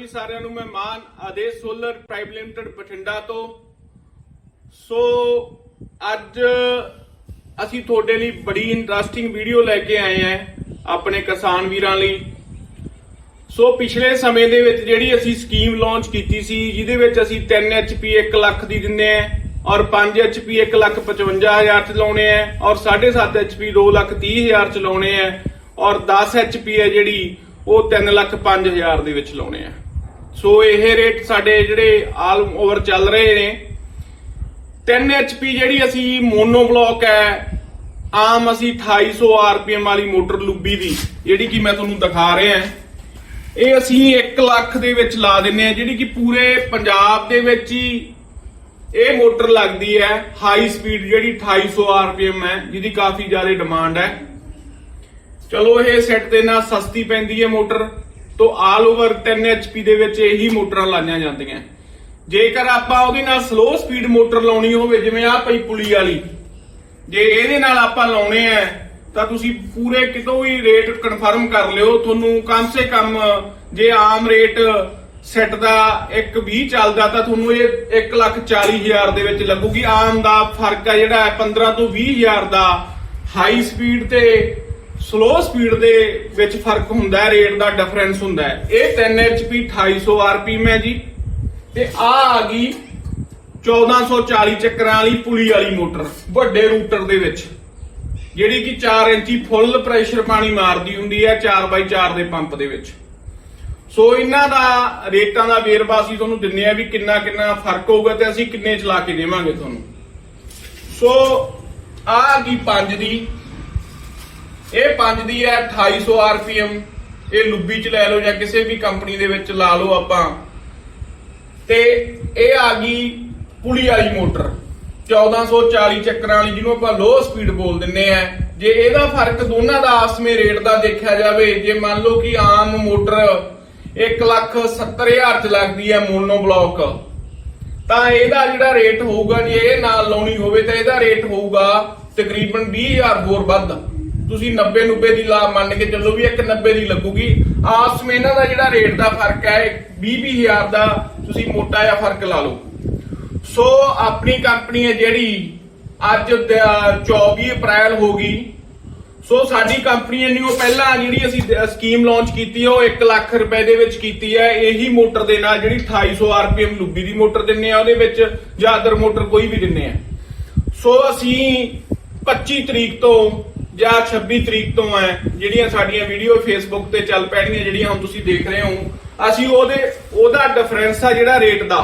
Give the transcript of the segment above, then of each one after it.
ਜੀ ਸਾਰਿਆਂ ਨੂੰ ਮੈਂ Maan Aadesh solar private limited Bathinda ਤੋਂ। ਸੋ ਅੱਜ ਅਸੀਂ ਤੁਹਾਡੇ ਲਈ ਬੜੀ ਇੰਟਰਸਟਿੰਗ ਵੀਡੀਓ ਲੈ ਕੇ ਆਏ ਹਾਂ ਆਪਣੇ ਕਿਸਾਨ ਵੀਰਾਂ ਲਈ। ਸੋ ਪਿਛਲੇ ਸਮੇਂ ਦੇ ਵਿੱਚ ਜਿਹੜੀ ਅਸੀਂ ਸਕੀਮ ਲਾਂਚ ਕੀਤੀ ਸੀ, ਜਿਹਦੇ ਵਿੱਚ ਅਸੀਂ 3 HP 1 ਲੱਖ ਦੀ ਦਿੰਦੇ ਆਂ ਔਰ 5 HP 1 ਲੱਖ 55000 ਚ ਲਾਉਣੇ ਆ ਔਰ 7.5 HP 2 ਲੱਖ 30000 ਚ ਲਾਉਣੇ ਆ ਔਰ 10 HP ਹੈ ਜਿਹੜੀ, ਉਹ 3 ਲੱਖ 5000 ਦੇ ਵਿੱਚ ਲਾਉਣੇ ਆ ਸੋ ਇਹ ਰੇਟ ਸਾਡੇ ਜਿਹੜੇ ਆਲ ਓਵਰ ਚੱਲ ਰਹੇ ਨੇ। 3 HP ਜਿਹੜੀ ਅਸੀਂ ਮੋਨੋ ਬਲੌਕ ਹੈ, ਆਮ ਅਸੀਂ 2800 RPM ਵਾਲੀ ਮੋਟਰ ਲੁੱਬੀ ਦੀ, ਜਿਹੜੀ ਕਿ ਮੈਂ ਤੁਹਾਨੂੰ ਦਿਖਾ ਰਿਹਾ ਹਾਂ। ਇਹ ਅਸੀਂ 1 ਲੱਖ ਦੇ ਵਿੱਚ ਲਾ ਦਿੰਨੇ ਆ ਜਿਹੜੀ ਕਿ ਪੂਰੇ ਪੰਜਾਬ ਦੇ ਵਿੱਚ ਹੀ ਇਹ ਮੋਟਰ ਲੱਗਦੀ ਹੈ। ਹਾਈ ਸਪੀਡ ਜਿਹੜੀ 2800 RPM ਹੈ, ਜਿਹਦੀ ਕਾਫੀ ਜ਼ਿਆਦਾ ਡਿਮਾਂਡ ਹੈ। ਚਲੋ ਇਹ ਸੈੱਟ ਤੇ ਨਾ ਸਸਤੀ ਪੈਂਦੀ ਹੈ ਮੋਟਰ। ਤੋਂ ਆਲ ਓਵਰ 10 HP ਦੇ ਵਿੱਚ ਇਹੀ ਮੋਟਰਾਂ ਲਾਈਆਂ ਜਾਂਦੀਆਂ। ਜੇਕਰ ਆਪਾਂ ਉਹਦੇ ਨਾਲ ਸਲੋ ਸਪੀਡ ਮੋਟਰ ਲਾਉਣੀ ਹੋਵੇ, ਜਿਵੇਂ ਆਹ ਪਈ ਪੁਲੀ ਵਾਲੀ, ਜੇ ਇਹਦੇ ਨਾਲ ਆਪਾਂ ਲਾਉਣੇ ਆ, ਤਾਂ ਤੁਸੀਂ ਪੂਰੇ ਕਿਤੋਂ ਵੀ ਰੇਟ ਕਨਫਰਮ ਕਰ ਲਿਓ। ਤੁਹਾਨੂੰ ਕਮ ਸੇ ਕਮ ਜੇ ਆਮ ਰੇਟ ਸੈੱਟ ਦਾ 120 ਚੱਲਦਾ, ਤਾਂ ਤੁਹਾਨੂੰ ਇਹ 140000 ਦੇ ਵਿੱਚ ਲੱਗੂਗੀ। ਆਮ ਦਾ ਫ਼ਰਕ ਆ ਜਿਹੜਾ ਹੈ 15 ਤੋਂ 20000 ਦਾ। ਹਾਈ ਸਪੀਡ ਤੇ ਸਲੋ ਸਪੀਡ ਦੇ ਵਿੱਚ ਫ਼ਰਕ ਹੁੰਦਾ ਹੈ ਰੇਟ ਦਾ ਡਿਫਰੈਂਸ ਹੁੰਦਾ ਹੈ। ਇਹ 3 HP 2800 RPM ਹੈ ਜੀ। ਤੇ ਆ ਆ ਗਈ 1440 ਚੱਕਰਾਂ ਵਾਲੀ ਪੁਲੀ ਵਾਲੀ ਮੋਟਰ, ਵੱਡੇ ਰੂਟਰ ਦੇ ਵਿੱਚ। ਜਿਹੜੀ ਕਿ 4 ਇੰਚੀ ਫੁੱਲ ਪ੍ਰੈਸ਼ਰ ਪਾਣੀ ਮਾਰਦੀ ਹੁੰਦੀ ਹੈ 4x4 ਦੇ ਪੰਪ ਦੇ ਵਿੱਚ। ਸੋ ਇਹਨਾਂ ਦਾ ਰੇਟਾਂ ਦਾ ਵੇਰਵਾ ਅਸੀਂ ਤੁਹਾਨੂੰ ਦਿੰਨੇ ਆ ਵੀ ਕਿੰਨਾ ਕਿੰਨਾ ਫ਼ਰਕ ਹੋਊਗਾ ਤੇ ਅਸੀਂ ਕਿੰਨੇ ਚਲਾ ਕੇ ਦੇਵਾਂਗੇ ਤੁਹਾਨੂੰ। ਸੋ ਆ ਗਈ 5 ਦੀ। ਇਹ 5 ਦੀ ਹੈ 2800 ਆਰਪੀਐਮ ਇਹ ਲੁੱਬੀ ਚ ਲੈ ਲਓ ਜਾਂ ਕਿਸੇ ਵੀ ਕੰਪਨੀ ਦੇ ਵਿੱਚ ਲਾ ਲਓ ਆਪਾਂ। ਤੇ ਇਹ ਆ ਗਈ ਪੁਲੀ ਵਾਲੀ ਮੋਟਰ। 1440 ਚੱਕਰਾਂ ਵਾਲੀ ਜਿਹਨੂੰ ਆਪਾਂ ਲੋ ਸਪੀਡ ਬੋਲ ਦਿੰਨੇ ਆ। ਜੇ ਇਹਦਾ ਫ਼ਰਕ ਦੋਨਾਂ ਦਾ ਆਪਸ ਰੇਟ ਦਾ ਦੇਖਿਆ ਜਾਵੇ, ਜੇ ਮੰਨ ਲਓ ਕਿ ਆਮ ਮੋਟਰ 170000 ਚ ਲੱਗਦੀ ਹੈ ਮੋਨੋ ਬਲੌਕ, ਤਾਂ ਇਹਦਾ ਜਿਹੜਾ ਰੇਟ ਹੋਊਗਾ, ਜੇ ਇਹ ਨਾਲ ਲਾਉਣੀ ਹੋਵੇ ਤਾਂ ਇਹਦਾ ਰੇਟ ਹੋਊਗਾ ਤਕਰੀਬਨ 20000 ਹੋਰ ਵੱਧ। ਤੁਸੀਂ 90 90 ਦੀ ਲਾ ਮੰਨ ਕੇ ਚੱਲੋ ਵੀ ਇੱਕ 90 ਦੀ ਲੱਗੂਗੀ। ਆਪਸ ਵਿੱਚ ਇਹਨਾਂ ਦਾ ਜਿਹੜਾ ਰੇਟ ਦਾ ਫ਼ਰਕ ਹੈ 20 20000 ਦਾ ਤੁਸੀਂ ਮੋਟਾ ਜਿਹਾ ਫ਼ਰਕ ਲਾ ਲਓ। ਸੋ ਆਪਣੀ ਕੰਪਨੀ ਹੈ ਜਿਹੜੀ ਅੱਜ 24 ਅਪ੍ਰੈਲ ਹੋ ਗਈ। ਸੋ ਸਾਡੀ ਕੰਪਨੀ ਨੇ ਉਹ ਪਹਿਲਾਂ ਜਿਹੜੀ ਅਸੀਂ ਸਕੀਮ ਲਾਂਚ ਕੀਤੀ ਹੈ ਉਹ 1 ਲੱਖ ਰੁਪਏ ਦੇ ਵਿੱਚ ਕੀਤੀ ਹੈ ਇਹੀ ਮੋਟਰ ਦੇ ਨਾਲ ਜਿਹੜੀ 2800 ਆਰਪੀਐਮ ਲੁੱਬੀ ਦੀ ਮੋਟਰ ਦਿੰਨੇ ਆ, ਉਹਦੇ ਵਿੱਚ ਜਾਂ ਅਦਰ ਮੋਟਰ ਕੋਈ ਵੀ ਦਿੰਨੇ ਆ। ਸੋ ਅਸੀਂ 25 ਤਰੀਕ ਤੋਂ ਜਾਂ 26 ਤਰੀਕ ਤੋਂ ਹੈ, ਜਿਹੜੀਆਂ ਸਾਡੀਆਂ ਵੀਡੀਓ ਫੇਸਬੁੱਕ ਤੇ ਚੱਲ ਪੈਣਗੀਆਂ ਜਿਹੜੀਆਂ ਹੁਣ ਤੁਸੀਂ ਦੇਖ ਰਹੇ ਹੋ, ਅਸੀਂ ਉਹਦੇ, ਉਹਦਾ ਡਿਫਰੈਂਸ ਆ ਜਿਹੜਾ ਰੇਟ ਦਾ।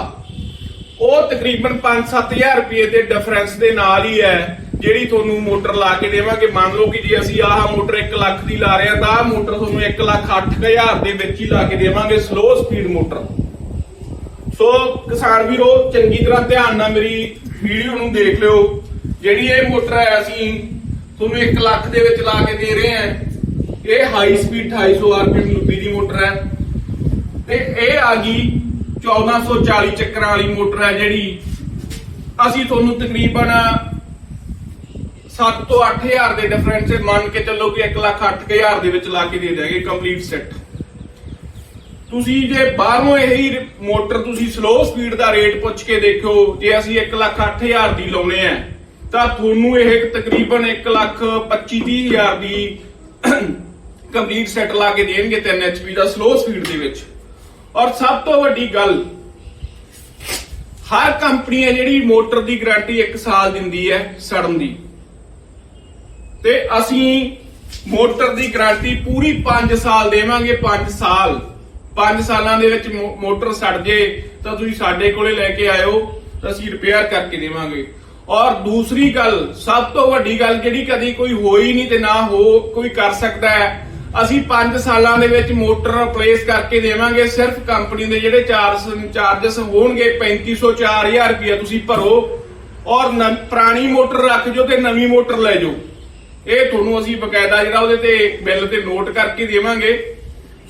ਉਹ ਤਕਰੀਬਨ 5-7000 ਰੁਪਏ ਦੇ ਡਿਫਰੈਂਸ ਦੇ ਨਾਲ ਹੀ ਹੈ, ਜਿਹੜੀ ਤੁਹਾਨੂੰ ਮੋਟਰ ਲਾ ਕੇ ਦੇਵਾਂਗੇ। ਮੰਨ ਲਓ ਕਿ ਜੇ ਅਸੀਂ ਆਹ ਮੋਟਰ 1 ਲੱਖ ਦੀ ਲਾ ਰਹੇ ਹਾਂ, ਤਾਂ ਆਹ ਮੋਟਰ ਤੁਹਾਨੂੰ 1 ਲੱਖ 8000 ਦੇ ਵਿੱਚ ਹੀ ਲਾ ਕੇ ਦੇਵਾਂਗੇ ਸਲੋ ਸਪੀਡ ਮੋਟਰ। ਸੋ ਕਿਸਾਨ ਵੀਰੋ, ਚੰਗੀ ਤਰ੍ਹਾਂ ਧਿਆਨ ਨਾਲ ਮੇਰੀ ਵੀਡੀਓ ਨੂੰ ਦੇਖ ਲਿਓ। ਜਿਹੜੀ ਇਹ ਮੋਟਰ ਹੈ, ਅਸੀਂ ਤੁਹਾਨੂੰ 1 ਲੱਖ ਦੇ ਵਿੱਚ ਲਾ ਕੇ ਦੇ ਰਹੇ ਹਾਂ ਇਹ ਹਾਈ ਸਪੀਡ 250 ਆਰਪੀਐਮ ਲੁੱਬੀ ਦੀ ਮੋਟਰ ਹੈ। ਤੇ ਇਹ ਆ ਗਈ 1440 ਚੱਕਰਾਂ ਵਾਲੀ ਮੋਟਰ ਹੈ ਜਿਹੜੀ ਅਸੀਂ ਤੁਹਾਨੂੰ ਤਕਰੀਬਨ 7 ਤੋਂ 8000 ਦੇ ਡਿਫਰੈਂਸ ਮੰਨ ਕੇ ਚੱਲੋ ਕਿ 1 ਲੱਖ 8000 ਦੇ ਵਿੱਚ ਲਾ ਕੇ ਦੇ ਦੇਗੇ ਕੰਪਲੀਟ ਸੈੱਟ ਤੁਸੀਂ ਜੇ ਬਾਹਰੋਂ ਇਹੀ ਮੋਟਰ ਤੁਸੀਂ ਸਲੋ ਸਪੀਡ ਦਾ ਰੇਟ ਪੁੱਛ ਕੇ ਦੇਖੋ ਜੇ ਅਸੀਂ 1 ਲੱਖ 8000 ਦੀ ਲਾਉਨੇ ਆ ਤਾਂ ਤੁਹਾਨੂੰ ਇਹ ਤਕਰੀਬਨ 1 ਲੱਖ 25 ਹਜ਼ਾਰ ਦੀ ਕੰਪਲੀਟ ਸੈਟ ਲਾ ਕੇ ਦੇਣਗੇ 3 HP ਦਾ ਸਲੋ ਸਪੀਡ ਦੇ ਵਿੱਚ। ਔਰ ਸਭ ਤੋਂ ਵੱਡੀ ਗੱਲ, ਹਰ ਕੰਪਨੀ ਹੈ ਜਿਹੜੀ ਮੋਟਰ ਦੀ ਗਾਰੰਟੀ 1 ਸਾਲ ਦਿੰਦੀ ਹੈ ਸੜਨ ਦੀ। ਤੇ ਅਸੀਂ ਮੋਟਰ ਦੀ ਗਾਰੰਟੀ ਪੂਰੀ 5 ਸਾਲ ਦੇਵਾਂਗੇ 5 ਸਾਲ। 5 ਸਾਲਾਂ ਦੇ ਵਿੱਚ ਮੋਟਰ ਸੜ ਜੇ ਤਾਂ ਤੁਸੀਂ ਸਾਡੇ ਕੋਲੇ ਲੈ ਕੇ ਆਇਓ, ਤਾਂ ਅਸੀਂ ਰਿਪੇਅਰ ਕਰਕੇ ਦੇਵਾਂਗੇ। ਔਰ ਦੂਸਰੀ ਗੱਲ, ਸਭ ਤੋਂ ਵੱਡੀ ਗੱਲ ਜਿਹੜੀ ਕਦੀ ਕੋਈ ਹੋਈ ਨਹੀਂ ਤੇ ਨਾ ਹੋ ਕੋਈ ਕਰ ਸਕਦਾ ਹੈ, ਅਸੀਂ 5 ਸਾਲਾਂ ਦੇ ਵਿੱਚ ਮੋਟਰ ਰਿਪਲੇਸ ਕਰਕੇ ਦੇਵਾਂਗੇ, ਸਿਰਫ ਕੰਪਨੀ ਦੇ ਜਿਹੜੇ ਚਾਰਜ ਚਾਰजेस ਹੋਣਗੇ 3500 4000 ਰੁਪਏ ਤੁਸੀਂ ਭਰੋ, ਔਰ ਪੁਰਾਣੀ ਮੋਟਰ ਰੱਖ ਜੋ ਤੇ ਨਵੀਂ ਮੋਟਰ ਲੈ ਜਾਓ ਇਹ ਤੁਹਾਨੂੰ ਅਸੀਂ ਬਕਾਇਦਾ ਜਿਹੜਾ ਉਹਦੇ ਤੇ ਬਿੱਲ ਤੇ ਨੋਟ ਕਰਕੇ ਦੇਵਾਂਗੇ।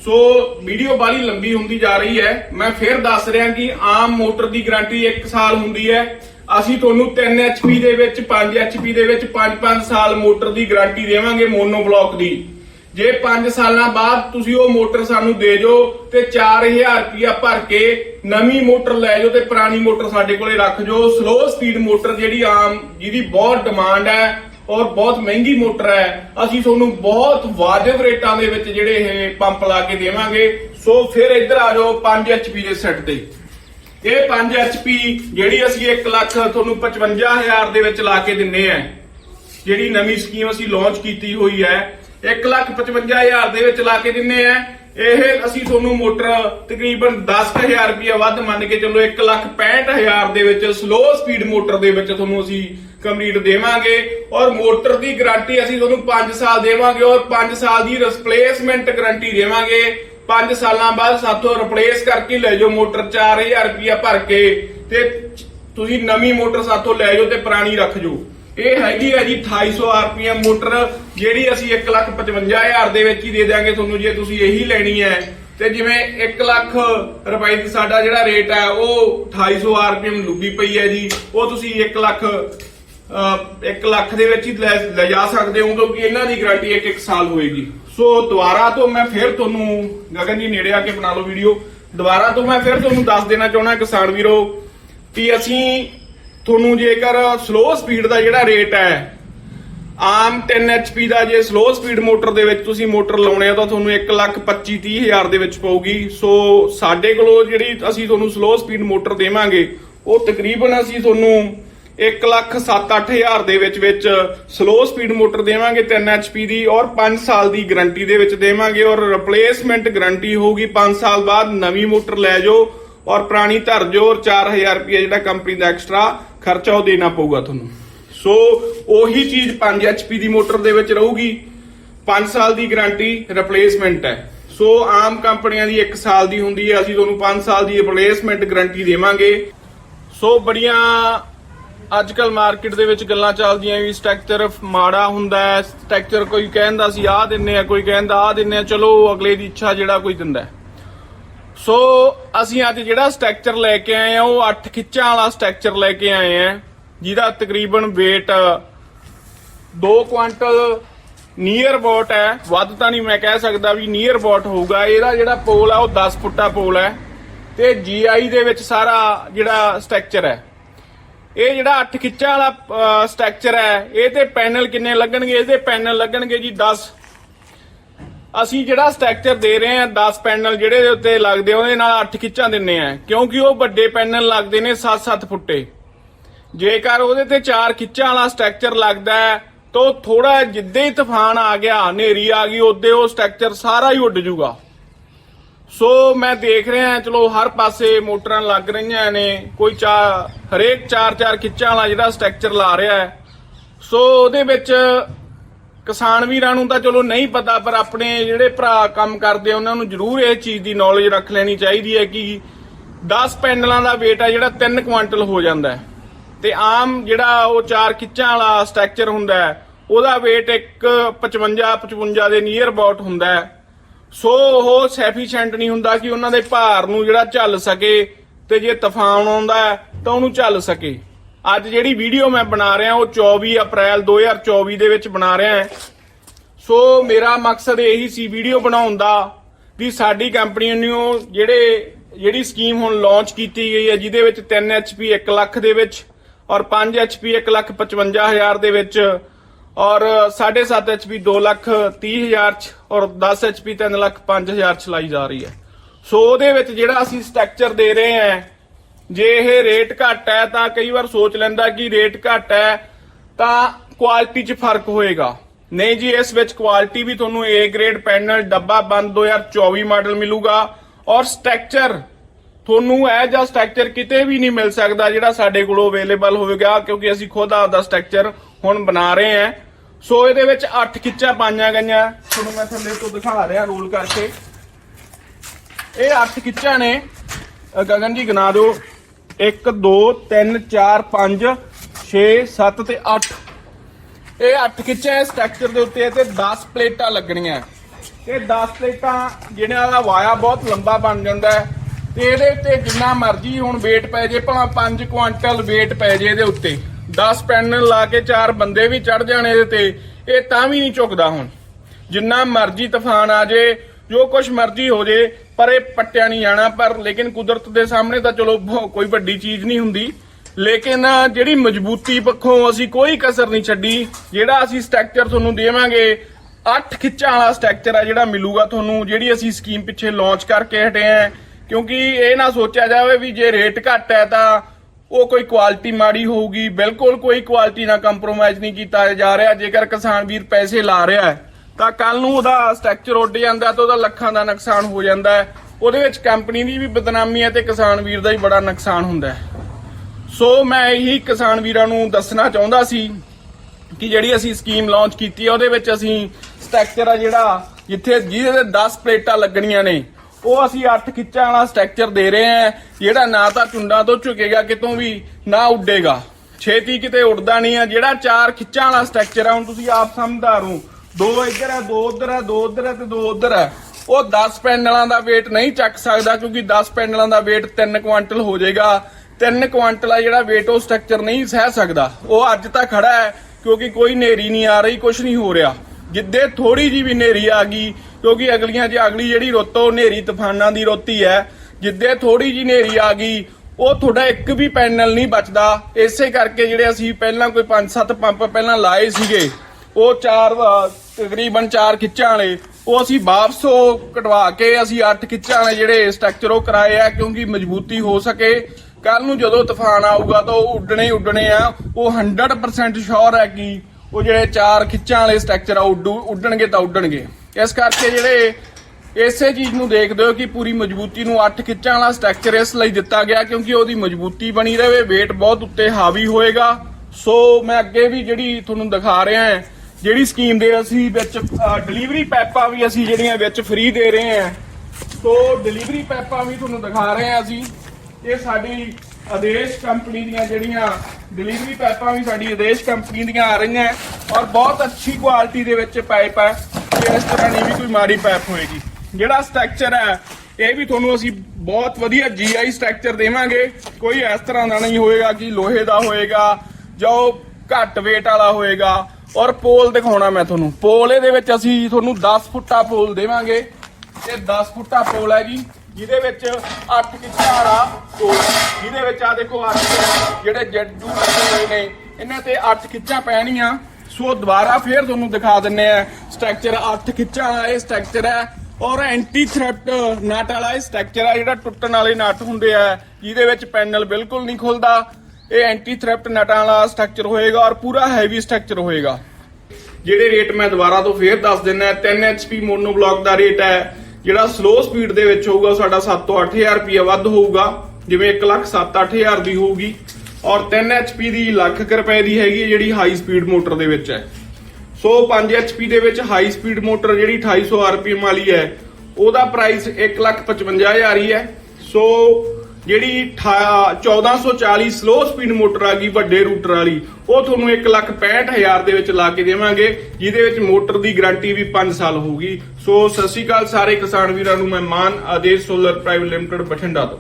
ਸੋ ਵੀਡੀਓ ਬਾਲੀ ਲੰਬੀ ਹੁੰਦੀ ਜਾ ਰਹੀ ਹੈ। ਮੈਂ ਫਿਰ ਦੱਸ ਰਿਹਾ ਕਿ ਆਮ ਮੋਟਰ ਦੀ ਗਾਰੰਟੀ 1 ਸਾਲ ਹੁੰਦੀ ਹੈ। ਅਸੀਂ ਤੁਹਾਨੂੰ 3 HP ਦੇ ਵਿੱਚ 5 HP ਦੇ ਵਿੱਚ 5-5 ਸਾਲ ਮੋਟਰ ਦੀ ਗਾਰੰਟੀ ਦੇਵਾਂਗੇ ਮੋਨੋ ਬਲੌਕ ਦੀ। ਜੇ 5 ਸਾਲਾਂ ਬਾਅਦ ਤੁਸੀਂ ਉਹ ਮੋਟਰ ਸਾਨੂੰ ਦੇ ਜੋ ਤੇ 4000 ਰੁਪਇਆ ਭਰ ਕੇ ਨਵੀਂ ਮੋਟਰ ਲੈ ਜਾਓ ਤੇ ਪੁਰਾਣੀ ਮੋਟਰ ਸਾਡੇ ਕੋਲੇ ਰੱਖ ਜੋ ਸਲੋ ਸਪੀਡ ਮੋਟਰ ਜਿਹੜੀ ਆਮ, ਜਿਹਦੀ ਬਹੁਤ ਡਿਮਾਂਡ ਹੈ ਔਰ ਬਹੁਤ ਮਹਿੰਗੀ ਮੋਟਰ ਹੈ, ਅਸੀਂ ਤੁਹਾਨੂੰ ਬਹੁਤ ਵਾਜਬ ਰੇਟਾਂ ਦੇ ਵਿੱਚ ਜਿਹੜੇ ਇਹ ਪੰਪ ਲਾ ਕੇ ਦੇਵਾਂਗੇ। ਸੋ ਫਿਰ ਇੱਧਰ ਆ ਜਾਓ 5 HP ਦੇ ਸੈੱਟ ਤੇ। ਇਹ 5 HP ਜਿਹੜੀ ਅਸੀਂ 1 ਲੱਖ ਤੁਹਾਨੂੰ 55000 ਦੇ ਵਿੱਚ ਲਾ ਕੇ ਦਿੰਨੇ ਆ। ਜਿਹੜੀ ਨਵੀਂ ਸਕੀਮ ਅਸੀਂ ਲਾਂਚ ਕੀਤੀ ਹੋਈ ਹੈ 155000 ਦੇ ਵਿੱਚ ਲਾ ਕੇ ਦਿੰਨੇ ਆ। ਇਹ ਅਸੀਂ ਤੁਹਾਨੂੰ ਮੋਟਰ ਤਕਰੀਬਨ 10000 ਰੁਪਏ ਵੱਧ ਮੰਨ ਕੇ ਚੱਲੋ 165000 ਦੇ ਵਿੱਚ ਸਲੋ ਸਪੀਡ ਮੋਟਰ ਦੇ ਵਿੱਚ ਤੁਹਾਨੂੰ ਅਸੀਂ ਕੰਪਲੀਟ ਦੇਵਾਂਗੇ। ਔਰ ਮੋਟਰ ਦੀ ਗਾਰੰਟੀ ਅਸੀਂ ਤੁਹਾਨੂੰ 5 ਸਾਲ ਦੇਵਾਂਗੇ ਔਰ 5 ਸਾਲ ਦੀ ਰਿਪਲੇਸਮੈਂਟ ਗਾਰੰਟੀ ਦੇਵਾਂਗੇ। 5 ਸਾਲਾਂ ਬਾਅਦ ਸਾਥੋਂ ਰਿਪਲੇਸ ਕਰਕੇ ਲੈ ਜਾਓ ਮੋਟਰ 4000 ਰੁਪਇਆ ਭਰ ਕੇ ਤੇ ਤੁਸੀਂ ਨਵੀਂ ਮੋਟਰ ਸਾਥੋਂ ਲੈ ਜਾਓ ਤੇ ਪੁਰਾਣੀ ਰੱਖ ਜਾਓ। ਇਹ ਹੈਗੀ ਹੈ ਜੀ 2800 ਆਰਪੀਐਮ ਮੋਟਰ, ਜਿਹੜੀ ਅਸੀਂ 155000 ਦੇ ਵਿੱਚ ਹੀ ਦੇ ਦਿਆਂਗੇ ਤੁਹਾਨੂੰ ਜੇ ਤੁਸੀਂ ਇਹੀ ਲੈਣੀ ਹੈ। ਤੇ ਜਿਵੇਂ 1 ਲੱਖ ਰੁਪਏ ਦੀ ਸਾਡਾ ਜਿਹੜਾ ਰੇਟ ਹੈ ਉਹ 2800 ਆਰਪੀਐਮ ਲੁੱਗੀ ਪਈ ਹੈ ਜੀ। ਉਹ ਤੁਸੀਂ 1 ਲੱਖ 1 ਲੱਖ ਦੇ ਵਿੱਚ ਹੀ ਲੈ ਲੈ ਜਾ ਸਕਦੇ ਹੋ, ਕਿਉਂਕਿ ਇਹਨਾਂ ਦੀ ਗਾਰੰਟੀ ਇੱਕ ਇੱਕ ਸਾਲ ਹੋਏਗੀ। ਸੋ ਦੁਬਾਰਾ ਤੋਂ ਮੈਂ ਫਿਰ ਤੁਹਾਨੂੰ, ਗਗਨ ਜੀ ਨੇੜੇ ਆ ਕੇ ਬਣਾ ਲਓ ਵੀਡੀਓ ਦੁਬਾਰਾ ਤੋਂ ਮੈਂ ਫਿਰ ਤੁਹਾਨੂੰ ਦੱਸ ਦੇਣਾ ਚਾਹੁੰਦਾ, ਕਿਸਾਨ ਵੀਰੋ, ਕਿ ਅਸੀਂ ਤੁਹਾਨੂੰ ਜੇਕਰ ਸਲੋ ਸਪੀਡ ਦਾ ਜਿਹੜਾ ਰੇਟ ਹੈ, ਆਮ 10 HP ਦਾ ਜੇ ਸਲੋ ਸਪੀਡ ਮੋਟਰ ਦੇ ਵਿੱਚ ਤੁਸੀਂ ਮੋਟਰ ਲਾਉਣੇ ਆ, ਤਾਂ ਤੁਹਾਨੂੰ 1 ਲੱਖ 25 30 ਹਜ਼ਾਰ ਦੇ ਵਿੱਚ ਪਊਗੀ। ਸੋ ਸਾਡੇ ਕੋਲੋਂ ਜਿਹੜੀ ਅਸੀਂ ਤੁਹਾਨੂੰ ਸਲੋ ਸਪੀਡ ਮੋਟਰ ਦੇਵਾਂਗੇ, ਉਹ ਤਕਰੀਬਨ ਅਸੀਂ ਤੁਹਾਨੂੰ 1 ਲੱਖ 7-8 ਹਜ਼ਾਰ ਦੇ ਵਿੱਚ ਵਿੱਚ ਸਲੋ ਸਪੀਡ ਮੋਟਰ ਦੇਵਾਂਗੇ 3 HP ਦੀ ਔਰ 5 ਸਾਲ ਦੀ ਗਾਰੰਟੀ ਦੇ ਵਿੱਚ ਦੇਵਾਂਗੇ ਔਰ ਰਿਪਲੇਸਮੈਂਟ ਗਾਰੰਟੀ ਹੋਊਗੀ 5 ਸਾਲ ਬਾਅਦ ਨਵੀਂ ਮੋਟਰ ਲੈ ਜਾਓ ਔਰ ਪੁਰਾਣੀ ਧਰ ਜੋ ਔਰ 4000 ਰੁਪਏ ਜਿਹੜਾ ਕੰਪਨੀ ਦਾ ਐਕਸਟਰਾ ਖਰਚਾ ਉਹ ਦੇਣਾ ਪਊਗਾ ਤੁਹਾਨੂੰ। ਸੋ ਉਹੀ ਚੀਜ਼ 5 HP ਦੀ ਮੋਟਰ ਦੇ ਵਿੱਚ ਰਹੂਗੀ। 5 ਸਾਲ ਦੀ ਗਾਰੰਟੀ ਰਿਪਲੇਸਮੈਂਟ ਹੈ। ਸੋ ਆਮ ਕੰਪਨੀਆਂ ਦੀ 1 ਸਾਲ ਦੀ ਹੁੰਦੀ ਹੈ, ਅਸੀਂ ਤੁਹਾਨੂੰ 5 ਸਾਲ ਦੀ ਰਿਪਲੇਸਮੈਂਟ ਗਾਰੰਟੀ ਦੇਵਾਂਗੇ। ਸੋ ਬੜੀਆਂ ਅੱਜ ਕੱਲ ਮਾਰਕੀਟ ਦੇ ਵਿੱਚ ਗੱਲਾਂ ਚੱਲਦੀਆਂ ਵੀ ਸਟਰਕਚਰ ਮਾੜਾ ਹੁੰਦਾ ਹੈ ਸਟਰਕਚਰ ਕੋਈ ਕਹਿੰਦਾ ਸੀ, ਆਹ ਦਿੰਨੇ ਆ, ਕੋਈ ਕਹਿੰਦਾ, ਆਹ ਦਿੰਨੇ ਆ, ਚਲੋ ਅਗਲੇ ਦੀ ਇੱਛਾ ਜਿਹੜਾ ਕੋਈ ਦਿੰਦਾ ਸੋ ਅਸੀਂ ਅੱਜ ਜਿਹੜਾ ਸਟਰਕਚਰ ਲੈ ਕੇ ਆਏ ਆ, ਉਹ 8 ਖਿੱਚਾਂ ਵਾਲਾ ਸਟਰਕਚਰ ਲੈ ਕੇ ਆਏ ਆ, ਜਿਹਦਾ ਤਕਰੀਬਨ weight 2 ਕੁਆਂਟਲ ਨੀਅਰ ਬੋਟ ਹੈ, ਵੱਧ ਤਾਂ ਨਹੀਂ ਮੈਂ ਕਹਿ ਸਕਦਾ ਵੀ ਨੀਅਰ ਬੋਟ ਹੋਊਗਾ, ਇਹਦਾ ਜਿਹੜਾ ਪੋਲ ਹੈ ਉਹ 10 ਫੁੱਟਾ ਪੋਲ ਹੈ, ਤੇ GI ਦੇ ਵਿੱਚ ਸਾਰਾ ਜਿਹੜਾ ਸਟਰਕਚਰ ਹੈ। ਇਹ ਜਿਹੜਾ 8 ਖਿੱਚਾਂ ਵਾਲਾ ਸਟਰਕਚਰ ਹੈ, ਇਹ ਤੇ ਪੈਨਲ ਕਿੰਨੇ ਲੱਗਣਗੇ? ਇਹਦੇ ਪੈਨਲ ਲੱਗਣਗੇ ਜੀ 10 ਅਸੀਂ ਜਿਹੜਾ ਸਟਰਕਚਰ ਦੇ ਰਹੇ ਹਾਂ 10 ਪੈਨਲ ਜਿਹੜੇ ਦੇ ਉੱਤੇ ਲੱਗਦੇ ਉਹਦੇ ਨਾਲ 8 ਖਿੱਚਾਂ ਦਿੰਨੇ ਆ। ਕਿਉਂਕਿ ਉਹ ਵੱਡੇ ਪੈਨਲ ਲੱਗਦੇ ਨੇ 7-7 ਫੁੱਟੇ। ਜੇਕਰ ਉਹਦੇ ਤੇ 4 ਖਿੱਚਾਂ ਵਾਲਾ ਸਟਰਕਚਰ ਲੱਗਦਾ ਹੈ, ਤਾਂ ਥੋੜਾ ਜਿੱਦੇ ਹੀ ਤੂਫਾਨ ਆ ਗਿਆ, ਹਨੇਰੀ ਆ ਗਈ, ਉਹਦੇ ਉਹ ਸਟਰਕਚਰ ਸਾਰਾ ਹੀ ਉੱਡ ਜਾਊਗਾ ਸੋ ਮੈਂ ਦੇਖ ਰਿਹਾ ਚਲੋ ਹਰ ਪਾਸੇ ਮੋਟਰਾਂ ਲੱਗ ਰਹੀਆਂ ਨੇ, ਕੋਈ ਚਾ ਹਰੇਕ 4-4 ਖਿੱਚਾਂ ਵਾਲਾ ਜਿਹੜਾ ਸਟਰਕਚਰ ਲਾ ਰਿਹਾ ਹੈ। ਸੋ ਉਹਦੇ ਵਿੱਚ ਕਿਸਾਨ ਵੀਰਾਂ ਨੂੰ ਤਾਂ ਚਲੋ ਨਹੀਂ ਪਤਾ, ਪਰ ਆਪਣੇ ਜਿਹੜੇ ਭਰਾ ਕੰਮ ਕਰਦੇ ਉਹਨਾਂ ਨੂੰ ਜ਼ਰੂਰ ਇਹ ਚੀਜ਼ ਦੀ ਨੌਲੇਜ ਰੱਖ ਲੈਣੀ ਚਾਹੀਦੀ ਹੈ ਕਿ 10 ਪੈਨਲਾਂ ਦਾ weight ਹੈ ਜਿਹੜਾ 3 ਕੁਆਂਟਲ ਹੋ ਜਾਂਦਾ ਹੈ। ਤੇ ਆਮ ਜਿਹੜਾ ਉਹ ਚਾਰ ਖਿੱਚਾਂ ਵਾਲਾ ਸਟਰਕਚਰ ਹੁੰਦਾ ਹੈ, ਉਹਦਾ weight ਇੱਕ 55 55 ਦੇ ਨੀਅਰ ਅਬਾਊਟ ਹੁੰਦਾ ਹੈ। ਸੋ ਉਹ ਸੈਫੀਸ਼ੈਂਟ ਨਹੀਂ ਹੁੰਦਾ ਕਿ ਉਹਨਾਂ ਦੇ ਭਾਰ ਨੂੰ ਜਿਹੜਾ ਝੱਲ ਸਕੇ ਤੇ ਜੇ ਤੂਫਾਨ ਆਉਂਦਾ ਤਾਂ ਉਹਨੂੰ ਝੱਲ ਸਕੇ। ਅੱਜ ਜਿਹੜੀ ਵੀਡੀਓ ਮੈਂ ਬਣਾ ਰਿਹਾ, ਉਹ 24 ਅਪ੍ਰੈਲ 2024 ਦੇ ਵਿੱਚ ਬਣਾ ਰਿਹਾ ਹਾਂ। ਸੋ ਮੇਰਾ ਮਕਸਦ ਇਹੀ ਸੀ ਵੀਡੀਓ ਬਣਾਉਣ ਦਾ ਵੀ ਸਾਡੀ ਕੰਪਨੀ ਨੂੰ ਜਿਹੜੇ, ਜਿਹੜੀ ਸਕੀਮ ਹੁਣ ਲਾਂਚ ਕੀਤੀ ਗਈ ਹੈ, ਜਿਹਦੇ ਵਿੱਚ 3 HP 1 ਲੱਖ ਦੇ ਵਿੱਚ ਔਰ 5 HP 1 ਲੱਖ 55 ਹਜ਼ਾਰ ਦੇ ਵਿੱਚ ਔਰ 7.5 HP 2 ਲੱਖ 30 ਹਜ਼ਾਰ ਚ ਔਰ 10 HP 3 ਲੱਖ 5 ਹਜ਼ਾਰ ਚ ਲਾਈ ਜਾ ਰਹੀ ਹੈ। ਸੋ ਉਹਦੇ ਵਿੱਚ ਜਿਹੜਾ ਅਸੀਂ ਸਟਰਕਚਰ ਦੇ ਰਹੇ ਹਾਂ, ਜੇ ਇਹ ਰੇਟ ਘੱਟ ਹੈ ਤਾਂ ਕਈ ਵਾਰ ਸੋਚ ਲੈਂਦਾ ਕਿ ਰੇਟ ਘੱਟ ਹੈ ਤਾਂ ਕੁਆਲਿਟੀ 'ਚ ਫ਼ਰਕ ਹੋਏਗਾ। ਨਹੀਂ ਜੀ, ਇਸ ਵਿੱਚ ਕੁਆਲਿਟੀ ਵੀ ਤੁਹਾਨੂੰ A ਗ੍ਰੇਡ ਪੈਨਲ ਡੱਬਾ ਬੰਦ 2024 ਮਾਡਲ ਮਿਲੂਗਾ ਔਰ ਸਟਰਕਚਰ ਤੁਹਾਨੂੰ ਇਹ ਜਿਹਾ ਸਟਰਕਚਰ ਕਿਤੇ ਵੀ ਨਹੀਂ ਮਿਲ ਸਕਦਾ ਜਿਹੜਾ ਸਾਡੇ ਕੋਲ ਅਵੇਲੇਬਲ ਹੋਵੇਗਾ ਕਿਉਂਕਿ ਅਸੀਂ ਖੁਦ ਆਪਦਾ ਸਟਰਕਚਰ ਹੁਣ ਬਣਾ ਰਹੇ ਹਾਂ। ਸੋ ਇਹਦੇ ਵਿੱਚ 8 ਖਿੱਚਾਂ ਪਾਈਆਂ ਗਈਆਂ। ਤੁਹਾਨੂੰ ਮੈਂ ਥੱਲੇ ਤੋਂ ਦਿਖਾ ਰਿਹਾ ਰੋਲ ਕਰਕੇ। ਇਹ 8 ਖਿੱਚਾਂ ਨੇ। ਗਗਨ ਜੀ ਗਿਣਾ ਦਿਓ। 1 2 3 4 5 6 7 ਤੇ 8 ਇਹ 8 ਖਿੱਚਾਂ ਇਸ ਸਟਰਕਚਰ ਦੇ ਉੱਤੇ ਤੇ 10 ਪਲੇਟਾਂ ਲੱਗਣੀਆਂ। ਇਹ 10 ਪਲੇਟਾਂ ਜਿਹਨਾਂ ਦਾ ਵਾਇਆ ਬਹੁਤ ਲੰਬਾ ਬਣ ਜਾਂਦਾ ਹੈ। ਤੇ ਇਹਦੇ ਉੱਤੇ ਜਿੰਨਾ ਮਰਜ਼ੀ ਹੁਣ weight ਪੈ ਜੇ, ਭਾਵੇਂ 5 ਕੁਆਂਟਲ weight ਪੈ ਜੇ ਇਹਦੇ ਉੱਤੇ। 10 ਪੈਨਲ ਲਾ ਕੇ ਚਾਰ ਬੰਦੇ ਵੀ ਚੜ ਜਾਣ ਇਹਦੇ ਤੇ, ਇਹ ਤਾਂ ਵੀ ਨਹੀਂ ਝੁਕਦਾ ਹੁਣ। ਜਿੰਨਾ ਮਰਜ਼ੀ ਤੂਫਾਨ ਆ ਜੇ, ਜੋ ਕੁਝ ਮਰਜ਼ੀ ਹੋ ਜੇ, ਪਰ ਇਹ ਪੱਟਿਆ ਨਹੀਂ ਜਾਣਾ। ਪਰ ਲੇਕਿਨ ਕੁਦਰਤ ਦੇ ਸਾਹਮਣੇ ਤਾਂ ਚਲੋ ਕੋਈ ਵੱਡੀ ਚੀਜ਼ ਨਹੀਂ ਹੁੰਦੀ। ਲੇਕਿਨ ਜਿਹੜੀ ਮਜ਼ਬੂਤੀ ਪੱਖੋਂ ਅਸੀਂ ਕੋਈ ਕਸਰ ਨਹੀਂ ਛੱਡੀ, ਜਿਹੜਾ ਅਸੀਂ ਸਟਰਕਚਰ ਤੁਹਾਨੂੰ ਦੇਵਾਂਗੇ 8 ਖਿੱਚਾਂ ਵਾਲਾ ਸਟਰਕਚਰ ਆ ਜਿਹੜਾ ਮਿਲੂਗਾ ਤੁਹਾਨੂੰ, ਜਿਹੜੀ ਅਸੀਂ ਸਕੀਮ ਪਿੱਛੇ ਲਾਂਚ ਕਰਕੇ ਹਟੇ ਆ। ਕਿਉਂਕਿ ਇਹ ਨਾ ਸੋਚਿਆ ਜਾਵੇ ਵੀ ਜੇ ਰੇਟ ਘੱਟ ਹੈ ਤਾਂ ਉਹ ਕੋਈ ਕੁਆਲਿਟੀ ਮਾੜੀ ਹੋਊਗੀ, ਬਿਲਕੁਲ ਕੋਈ ਕੁਆਲਿਟੀ ਨਾਲ ਕੰਪਰੋਮਾਈਜ਼ ਨਹੀਂ ਕੀਤਾ ਜਾ ਰਿਹਾ। ਜੇਕਰ ਕਿਸਾਨ ਵੀਰ ਪੈਸੇ ਲਾ ਰਿਹਾ ਤਾਂ ਕੱਲ ਨੂੰ ਉਹਦਾ ਸਟਰਕਚਰ ਉੱਡ ਜਾਂਦਾ ਤਾਂ ਉਹਦਾ ਲੱਖਾਂ ਦਾ ਨੁਕਸਾਨ ਹੋ ਜਾਂਦਾ ਹੈ। ਉਹਦੇ ਵਿੱਚ ਕੰਪਨੀ ਦੀ ਵੀ ਬਦਨਾਮੀ ਹੈ ਤੇ ਕਿਸਾਨ ਵੀਰ ਦਾ ਵੀ ਬੜਾ ਨੁਕਸਾਨ ਹੁੰਦਾ ਹੈ। ਸੋ ਮੈਂ ਇਹੀ ਕਿਸਾਨ ਵੀਰਾਂ ਨੂੰ ਦੱਸਣਾ ਚਾਹੁੰਦਾ ਸੀ ਕਿ ਜਿਹੜੀ ਅਸੀਂ ਸਕੀਮ ਲਾਂਚ ਕੀਤੀ ਹੈ, ਉਹਦੇ ਵਿੱਚ ਅਸੀਂ ਸਟਰਕਚਰ ਆ ਜਿਹੜਾ, ਜਿੱਥੇ ਜਿਹਦੇ ਤੇ 10 ਪਲੇਟਾਂ ਲੱਗਣੀਆਂ ਨੇ ਉਹ ਅਸੀਂ 8 ਖਿੱਚਾਂ ਵਾਲਾ ਸਟਰਕਚਰ ਦੇ ਰਹੇ ਹਾਂ। ਜਿਹੜਾ ਨਾ ਤਾਂ ਚੁੰਡਾਂ ਤੋਂ ਝੁਕੇਗਾ ਕਿਤੋਂ ਵੀ, ਨਾ ਉੱਡੇਗਾ। ਛੇਤੀ ਕਿਤੇ ਉੱਡਦਾ ਨਹੀਂ ਆ ਜਿਹੜਾ ਚਾਰ ਖਿੱਚਾਂ ਵਾਲਾ ਸਟਰਕਚਰ ਆ ਹੁਣ ਤੁਸੀਂ ਆਪ ਸਮਝਦਾਰ। ਹੋ ਦੋ ਇੱਧਰ ਹੈ, ਦੋ ਉੱਧਰ ਹੈ, ਦੋ ਉੱਧਰ ਹੈ ਤੇ ਦੋ ਉੱਧਰ ਹੈ। ਉਹ 10 ਪੈਨਲਾਂ ਦਾ weight ਨਹੀਂ ਚੱਕ ਸਕਦਾ, ਕਿਉਂਕਿ 10 ਪੈਨਲਾਂ ਦਾ weight 3 ਕੁਆਂਟਲ ਹੋ ਜਾਏਗਾ। 3 ਕੁਆਂਟਲ ਆ ਜਿਹੜਾ weight ਉਹ ਸਟਰਕਚਰ ਨਹੀਂ ਸਹਿ ਸਕਦਾ। ਉਹ ਅੱਜ ਤਾਂ ਖੜਾ ਹੈ, ਕਿਉਂਕਿ ਕੋਈ ਨੇਰੀ ਨਹੀਂ ਆ ਰਹੀ ਕੁਝ ਨਹੀਂ ਹੋ ਰਿਹਾ। ਜਿੱਦੇ ਥੋੜੀ ਜੀ ਵੀ ਨੇਰੀ ਆ ਗਈ, ਕਿਉਂਕਿ ਅਗਲੀਆਂ ਜੇ ਅਗਲੀ ਜਿਹੜੀ ਰੁੱਤ ਉਹ ਨੇਰੀ ਤੂਫਾਨਾਂ ਦੀ ਰੋਤੀ ਹੈ ਜਿੱਦੇ ਥੋੜੀ ਜੀ ਨੇਰੀ ਆ ਗਈ, ਉਹ ਤੁਹਾਡਾ ਇੱਕ ਵੀ ਪੈਨਲ ਨਹੀਂ ਬਚਦਾ। ਇਸੇ ਕਰਕੇ ਜਿਹੜੇ ਅਸੀਂ ਪਹਿਲਾਂ ਕੋਈ 5-7 ਪੰਪ ਪਹਿਲਾਂ ਲਾਏ ਸੀਗੇ, ਉਹ ਚਾਰ ਤਕਰੀਬਨ ਚਾਰ ਖਿੱਚਾਂ ਵਾਲੇ, ਉਹ ਅਸੀਂ ਵਾਪਸ ਉਹ ਕਟਵਾ ਕੇ ਅਸੀਂ ਅੱਠ ਖਿੱਚਾਂ ਵਾਲੇ ਜਿਹੜੇ ਸਟਰਕਚਰ ਉਹ ਕਰਾਏ ਆ, ਕਿਉਂਕਿ ਮਜ਼ਬੂਤੀ ਹੋ ਸਕੇ। ਕੱਲ ਨੂੰ ਜਦੋਂ ਤੂਫਾਨ ਆਊਗਾ ਤਾਂ ਉਹ ਉੱਡਣੇ ਉੱਡਣੇ ਆ, ਉਹ 100% ਸ਼ੋਰ ਹੈ ਕਿ ਉਹ ਜਿਹੜੇ ਚਾਰ ਖਿੱਚਾਂ ਵਾਲੇ ਸਟਰਕਚਰ ਆ ਉੱਡੂ ਉੱਡਣਗੇ ਤਾਂ ਉੱਡਣਗੇ। ਇਸ ਕਰਕੇ ਜਿਹੜੇ ਇਸੇ ਚੀਜ਼ ਨੂੰ ਦੇਖਦੇ ਹੋ ਕਿ ਪੂਰੀ ਮਜ਼ਬੂਤੀ ਨੂੰ 8 ਖਿੱਚਾਂ ਵਾਲਾ ਸਟਰਕਚਰ ਇਸ ਲਈ ਦਿੱਤਾ ਗਿਆ ਕਿਉਂਕਿ ਉਹਦੀ ਮਜ਼ਬੂਤੀ ਬਣੀ ਰਹੇ, weight ਬਹੁਤ ਉੱਤੇ ਹਾਵੀ ਹੋਏਗਾ। ਸੋ ਮੈਂ ਅੱਗੇ ਵੀ ਜਿਹੜੀ ਤੁਹਾਨੂੰ ਦਿਖਾ ਰਿਹਾ ਹਾਂ, ਜਿਹੜੀ ਸਕੀਮ ਦੇ ਅਸੀਂ ਵਿੱਚ ਡਿਲੀਵਰੀ ਪੈਪਾਂ ਵੀ ਅਸੀਂ ਜਿਹੜੀਆਂ ਵਿੱਚ ਫ੍ਰੀ ਦੇ ਰਹੇ ਹਾਂ। ਸੋ ਡਿਲੀਵਰੀ ਪੈਪਾਂ ਵੀ ਤੁਹਾਨੂੰ ਦਿਖਾ ਰਹੇ ਹਾਂ ਅਸੀਂ। ਇਹ ਸਾਡੀ ਆਦੇਸ਼ ਕੰਪਨੀ ਦੀਆਂ ਜਿਹੜੀਆਂ ਡਿਲੀਵਰੀ ਪੈਪਾਂ ਵੀ ਸਾਡੀ ਆਦੇਸ਼ ਕੰਪਨੀ ਦੀਆਂ ਆ ਰਹੀਆਂ ਔਰ ਬਹੁਤ ਅੱਛੀ ਕੁਆਲਿਟੀ ਦੇ ਵਿੱਚ ਪਾਈਪ ਹੈ ਕਿ ਇਸ ਤਰ੍ਹਾਂ ਨਹੀਂ ਵੀ ਕੋਈ ਮਾੜੀ ਪਾਈਪ ਹੋਏਗੀ। ਜਿਹੜਾ ਸਟਰਕਚਰ ਹੈ, ਇਹ ਵੀ ਤੁਹਾਨੂੰ ਅਸੀਂ ਬਹੁਤ ਵਧੀਆ ਜੀਆਈ ਸਟਰਕਚਰ ਦੇਵਾਂਗੇ। ਕੋਈ ਇਸ ਤਰ੍ਹਾਂ ਦਾ ਨਹੀਂ ਹੋਏਗਾ ਕਿ ਲੋਹੇ ਦਾ ਹੋਏਗਾ ਜਾਂ ਉਹ ਘੱਟ weight ਵਾਲਾ ਹੋਏਗਾ। ਔਰ ਪੋਲ ਦਿਖਾਉਣਾ ਮੈਂ ਤੁਹਾਨੂੰ। ਪੋਲ ਇਹਦੇ ਵਿੱਚ ਅਸੀਂ ਤੁਹਾਨੂੰ 10 ਫੁੱਟਾ ਪੋਲ ਦੇਵਾਂਗੇ। ਇਹ 10 ਫੁੱਟਾ ਪੋਲ ਹੈ ਜੀ। ਜਿਹਦੇ ਵਿੱਚ 8 ਕਿੱਛਾ ਵਾਲਾ ਪੋਲ ਜਿਹਦੇ ਵਿੱਚ ਆ ਦੇਖੋ ਅੱਠ ਜਿਹੜੇ ਜੱਡੂ ਲੱਗੇ ਹੋਏ ਨੇ, ਇਹਨਾਂ ਤੇ ਅੱਠ ਖਿੱਚਾਂ ਪੈਣੀਆਂ। ਸੋ ਦੁਬਾਰਾ ਫੇਰ ਤੁਹਾਨੂੰ ਦਿਖਾ ਦਿੰਨੇ ਆ ਸਟਰਕਚਰ ਅੱਠ ਖਿੱਚਾਂ ਵਾਲਾ ਇਹ ਸਟਰਕਚਰ ਹੈ, ਔਰ ਐਂਟੀ ਥ੍ਰੈਫਟ ਨਟ ਵਾਲਾ ਇਹ ਸਟਰਕਚਰ ਹੈ, ਜਿਹੜਾ ਟੁੱਟਣ ਵਾਲੇ ਨਟ ਹੁੰਦੇ ਆ, ਜਿਹਦੇ ਵਿੱਚ ਪੈਨਲ ਬਿਲਕੁਲ ਨਹੀਂ ਖੁੱਲਦਾ। ਇਹ ਐਂਟੀ ਥ੍ਰੈਫਟ ਨਟਾਂ ਵਾਲਾ ਸਟਰਕਚਰ ਹੋਏਗਾ ਔਰ ਪੂਰਾ ਹੈਵੀ ਸਟਰਕਚਰ ਹੋਏਗਾ। ਜਿਹੜੇ ਰੇਟ ਮੈਂ ਦੁਬਾਰਾ ਤੋਂ ਫੇਰ ਦੱਸ ਦਿੰਦਾ 3 HP ਮੋਨੋ ਬਲੌਕ ਦਾ ਰੇਟ ਹੈ ਜਿਹੜਾ ਸਲੋ ਸਪੀਡ ਦੇ ਵਿੱਚ ਹੋਊਗਾ ਉਹ ਸਾਡਾ 7 ਤੋਂ 8000 ਰੁਪਏ ਵੱਧ ਹੋਊਗਾ, ਜਿਵੇਂ 1 ਲੱਖ 7-8000 ਦੀ ਹੋਊਗੀ। ਔਰ 3 HP ਦੀ ਲੱਖ ਕੁ ਰੁਪਏ ਦੀ ਹੈਗੀ ਹੈ ਜਿਹੜੀ ਹਾਈ ਸਪੀਡ ਮੋਟਰ ਦੇ ਵਿੱਚ ਹੈ। ਸੋ 5 HP ਦੇ ਵਿੱਚ ਹਾਈ ਸਪੀਡ ਮੋਟਰ ਜਿਹੜੀ 2800 RPM ਵਾਲੀ ਹੈ, ਉਹਦਾ ਪ੍ਰਾਈਸ 155000 ਹੀ ਹੈ। ਸੋ ਜਿਹੜੀ 1440 ਸਲੋ ਸਪੀਡ ਮੋਟਰ ਆ ਗਈ ਵੱਡੇ ਰੂਟਰ ਵਾਲੀ, ਉਹ ਤੁਹਾਨੂੰ 165000 ਦੇ ਵਿੱਚ ਲਾ ਕੇ ਦੇਵਾਂਗੇ, ਜਿਹਦੇ ਵਿੱਚ ਮੋਟਰ ਦੀ ਗਾਰੰਟੀ ਵੀ 5 ਸਾਲ ਹੋਊਗੀ। ਸੋ ਸਤਿ ਸ਼੍ਰੀ ਅਕਾਲ ਸਾਰੇ ਕਿਸਾਨ ਵੀਰਾਂ ਨੂੰ ਮੈਂ Maan, Aadesh solar private limited Bathinda ਤੋਂ।